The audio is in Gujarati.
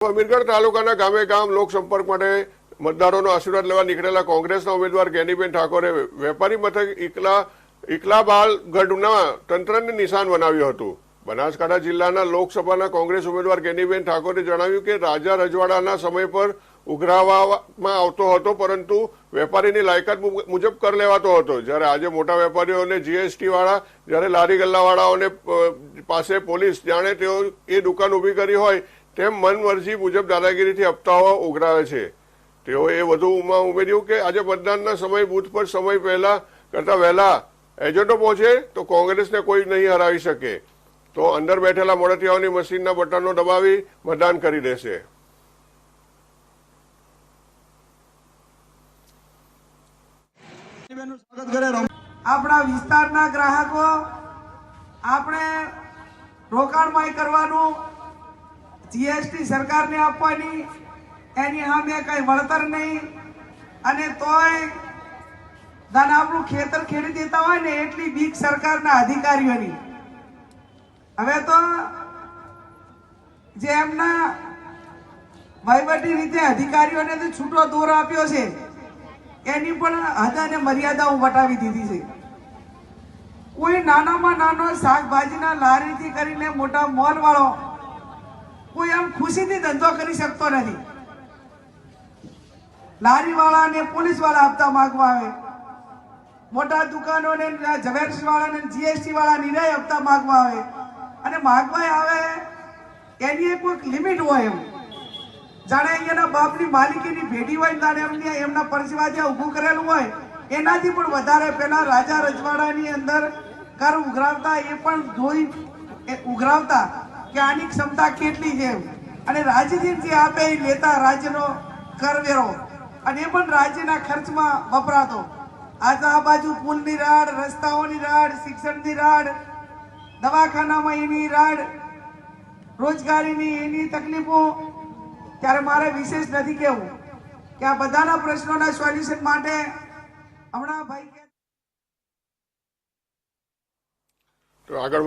અમીરગઢ તાલુકાના ગામે ગામ લોકસંપર્ક માટે મતદારોનો આશીર્વાદ લેવા નીકળેલા કોંગ્રેસના ઉમેદવાર કેનીબેન ઠાકોરે વેપારી મથક ઇકલા ઇકલાબાલ ગઢના તંત્રને નિશાન બનાવ્યું હતું. બનાસકાંઠા જિલ્લાના લોકસભાના કોંગ્રેસ ઉમેદવાર કેનીબેન ઠાકોરે જણાવ્યું કે રાજા રજવાડાના સમય પર ઉઘરાવવામાં આવતો હતો, પરંતુ વેપારીની લાયકાત મુજબ કર લેવાતો હતો. જ્યારે આજે મોટા વેપારીઓને જીએસટી વાળા જ્યારે લારી ગલ્લાવાળાઓને પાસે પોલીસ જાણે તેઓ એ દુકાન ઊભી કરી હોય તેમ મનમરજી મુજબ દાદાગીરીથી હપ્તાઓ ઉઘરાવે છે. તેઓએ વધુમાં ઉમેર્યું કે આજે મતદાનના સમય બુથ પર સમય પહેલા કરતા વહેલા એજન્ટો પહોંચે તો કોંગ્રેસને કોઈ નહીં હરાવી શકે. તો અંદર બેઠેલા મોડતિયાઓની મશીનના બટનો દબાવી મતદાન કરી દેશે. આપણા વિસ્તારના ગ્રાહકો, આપણે રોકાણમાંય કરવાનું જીએસટી સરકારને આપવાની. એની સામે કઈ વળતર નહીં. અને તોય દાન આપણું ખેતર ખેડી દેતા હોય ને એટલી બીક સરકારના અધિકારીઓની. હવે તો જે એમના વહીવટી રીતે અધિકારીઓને જે છૂટો દોર આપ્યો છે, એની પણ હદ અને મર્યાદાઓ વટાવી દીધી છે. કોઈ નાનામાં નાનો શાકભાજીના લારીથી કરીને મોટા મોલ વાળો કોઈ આમ ખુશીથી ધંધો કરી શકતો નથી. લારી વાળાને પોલીસવાળા હપ્તા માંગવા આવે. મોટા દુકાનોને ઝવેરસ વાળાને જીએસટી વાળા નિરાય હપ્તા માંગવા આવે. અને માંગવા આવે, એની કોઈક લિમિટ હોય એમ. જાણે અહીંયાના બાપની માલિકીની ભેડી હોય ને જાણે એમની એમના પરસેવા જે ઊભું કરેલું હોય, એનાથી પણ વધારે પેલા રાજા રજવાડાની અંદર કર ઉઘરાવતા એ પણ ધોઈ ઉઘરાવતા. કે આની ક્ષમતા કેટલી છે? અને રાજ્યથી આપે એ લેતા રાજ્યનો કરવેરો. અને એ પણ રાજ્યના ખર્ચમાં વપરાતો. આજ આ બાજુ પુલની રાડ, રસ્તાઓની રાડ, શિક્ષણની રાડ, દવાખાનામાં એની રાડ, રોજગારીની એની તકલીફો. ત્યારે મારે વિશેષ નથી કહેવું કે આ બધાના પ્રશ્નોના સોલ્યુશન માટે હમણાં ભાઈ આગળ